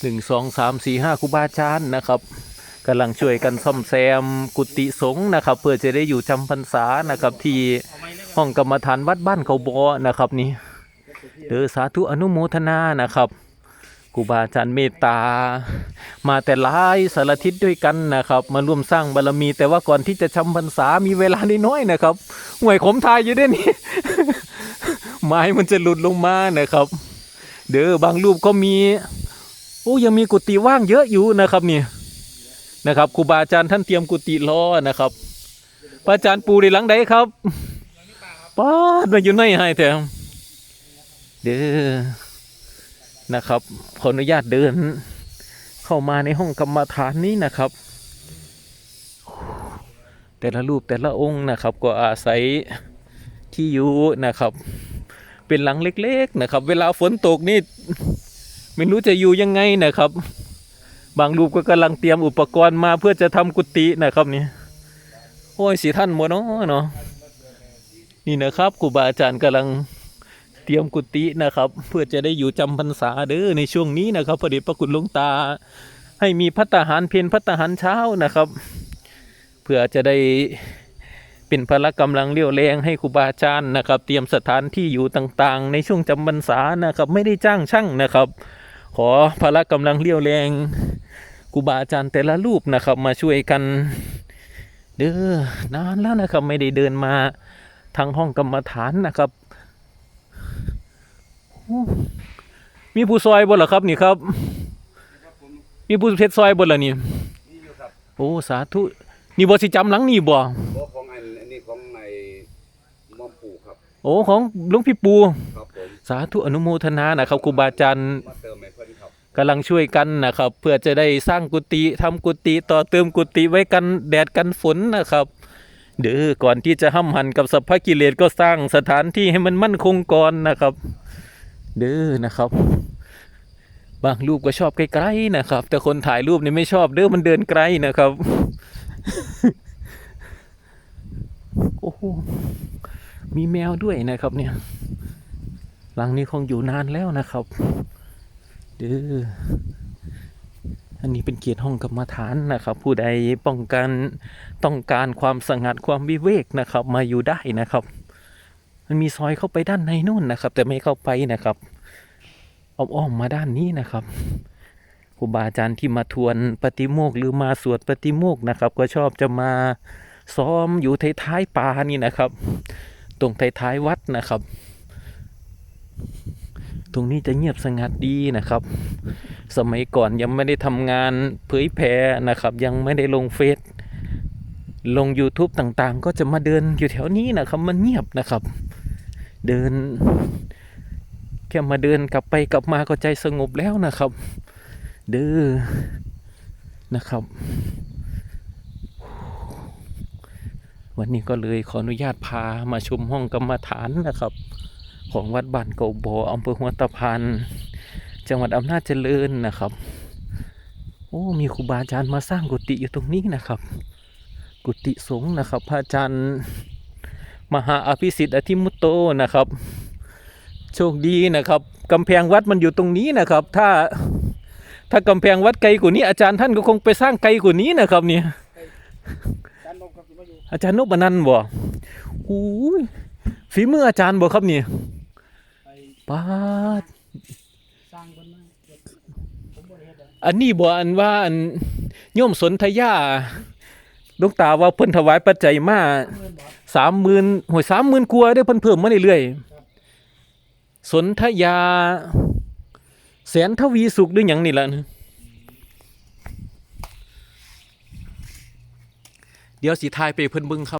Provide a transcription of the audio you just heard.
หนึ่งสองสามสี่ห้าครูบาอาจารย์นะครับกำลังช่วยกันซ่อมแซมกุฏิสงฆ์นะครับ เพื่อจะได้อยู่จำพรรษานะครับ ที่ห้องกรรมฐานวัดบ้านเขาบอนะครับนี่เดือสาธุอนุโมทนานะครับครูบาอาจารย์เมตตา มาแต่หลายสารทิศด้วยกันนะครับ มาร่วมสร้างบารมี แต่ว่าก่อนที่จะจำพรรษามีเวลาน้อยๆนะครับห่วยขมทายอยู่ด้วยนี่ไม้มันจะหลุดลงมานะครับ เด้อบางรูปก็มี โอ้ยังมีกุฏิว่างเยอะอยู่นะครับนี่นะครับครูบาอาจารย์ท่านเตรียมกุฏิรอนะครับพระอาจารย์ปูในหลังใดครับป้าดมาอยู่ไหนให้แถมเด้อนะครับขออนุญาตเดิน เข้ามาในห้องกรรมฐานนี้นะครับ แต่ละรูปแต่ละองค์นะครับ ก็อาศัยที่อยู่นะครับ เป็นหลังเล็ก ๆนะครับ เวลาฝนตกนี่ ไม่รู้จะอยู่ยังไงนะครับ บางรูปก็กำลังเตรียมอุปกรณ์มาเพื่อจะทำกุฏินะครับนี่โอ้ยสีท่านหมดเนาะเนาะนี่นะครับครูบาอาจารย์กำลังเตรียมกุฏินะครับ เพื่อจะได้อยู่จำพรรษาเด้อในช่วงนี้นะครับพระเดชพระคุณหลวงตา ให้มีพัตตาหารเพนพัตตาหารเช้านะครับ เพื่อจะได้เป็นพละกำลังเลี้ยวแรงให้ครูบาอาจารย์นะครับ เตรียมสถานที่อยู่ต่างๆ ในช่วงจำพรรษานะครับ ไม่ได้จ้างช่างนะครับ ขอพละกำลังเลี้ยวแรงครูบาอาจารย์แต่ละรูปนะครับ มาช่วยกันเด้อนานแล้วนะครับ ไม่ได้เดินมาทางห้องกรรมฐานนะครับมีผู้ซอยบนหรอครับนี่ครับ มีผู้เพชรซอยบนเหรอนี่โอ้สาธุนี่บ่สิจำหลังนี่บ่ โอ้ของอันอันนี้ของในมอมปู่ ครับโอ้ของหลวงพี่ปู ครับผมสาธุอนุโมทนานะครับครูบาอาจารย์มาเติมให้เพิ่นครับกำลังช่วยกันนะครับ เพื่อจะได้สร้างกุฏิทำกุฏิต่อเติมกุฏิไว้กันแดดกันฝนนะครับ เด้อก่อนที่จะห้ำหันกับสัพพกิเลสก็สร้างสถานที่ให้มันมั่นคงก่อนนะครับ เด้อนะครับ บางรูปก็ชอบไกลๆนะครับ แต่คนถ่ายรูปนี่ไม่ชอบเด้อมันเดินไกลนะครับ โอ้โห มีแมวด้วยนะครับเนี่ย หลังนี้คงอยู่นานแล้วนะครับเด้ออันนี้เป็นเกียรติห้องกรรมฐานนะครับ ผู้ใดป้องกันต้องการความสงัดความวิเวกนะครับ มาอยู่ได้นะครับ มันมีซอยเข้าไปด้านในนู่นนะครับ แต่ไม่เข้าไปนะครับอ้อมๆมาด้านนี้นะครับครูบาอาจารย์ที่มาทวนปฏิโมกหรือมาสวดปฏิโมกนะครับ ก็ชอบจะมาซ้อมอยู่ท้ายๆป่านี่นะครับ ตรงท้ายๆวัดนะครับ ตรงนี้จะเงียบสงัดดีนะครับ สมัยก่อนยังไม่ได้ทำงานเผยแพร่นะครับ ยังไม่ได้ลงเฟซลง YouTube ต่างๆ ก็จะมาเดินอยู่แถวนี้นะครับมันเงียบนะครับ เดิน แค่มาเดินกลับไปกลับมาก็ใจสงบแล้วนะครับ เด้อนะครับ วันนี้ก็เลยขออนุญาตพามาชมห้องกรรมฐานนะครับ ของวัดบ้านเกาบออำเภอหัวตะพานจังหวัดอำนาจเจริญนะครับ โอ้มีครูบาอาจารย์มาสร้างกุฏิอยู่ตรงนี้นะครับ กุฏิสงฆ์นะครับพระอาจารย์มหาอภิสิทธิ์อธิมุตโตนะครับ โชคดีนะครับกำแพงวัดมันอยู่ตรงนี้นะครับ ถ้าถ้ากำแพงวัดไกลกว่านี้อาจารย์ท่านก็คงไปสร้างไกลกว่านี้นะครับเนี่ย อาจารย์นพอนันบ่อู้ยฝีมืออาจารย์บ่ครับนี่ปาดอันนี้บ่อันว่าอันโยมสนธยาลูกตาว่าเพิ่นถวายปัจจัยมาเงินบาทสามหมื่นหวยสามหมื่นกว่าได้เพิ่นเพิ่มมาเรื่อยๆสนธยา แสนทวีสุขหรือหยังนี่ล่ะ เดี๋ยวสิทายไปเพิ่นเบิ่งครับ